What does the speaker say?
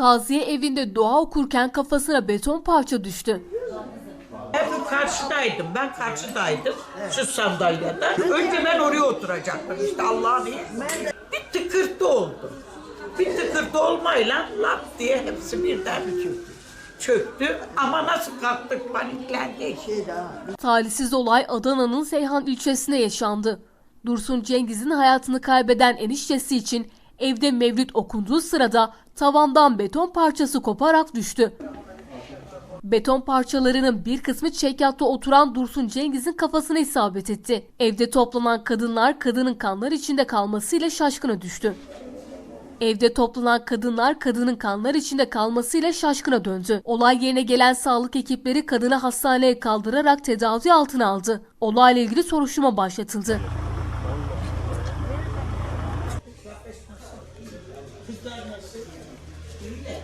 Taziye evinde dua okurken kafasına beton parça düştü. Hep karşıdaydım. Ben karşıdaydım. Şu sandalyede. Önce ben oraya oturacaktım. İşte Allah'ın. Bir tıkırtı oldu. Bir tıkırtı olmayla lap diye hepsi birden çöktü. Çöktü ama nasıl kalktık paniklendik. Talihsiz olay Adana'nın Seyhan ilçesinde yaşandı. Dursun Cengiz'in hayatını kaybeden eniştesi için evde mevlüt okunduğu sırada tavandan beton parçası koparak düştü. Beton parçalarının bir kısmı çekyatta oturan Dursun Cengiz'in kafasına isabet etti. Evde toplanan kadınlar kadının kanlar içinde kalmasıyla şaşkına düştü. Evde toplanan kadınlar kadının kanlar içinde kalmasıyla şaşkına döndü. Olay yerine gelen sağlık ekipleri kadını hastaneye kaldırarak tedavi altına aldı. Olayla ilgili soruşturma başlatıldı. Kızlar nasıl? Öyle.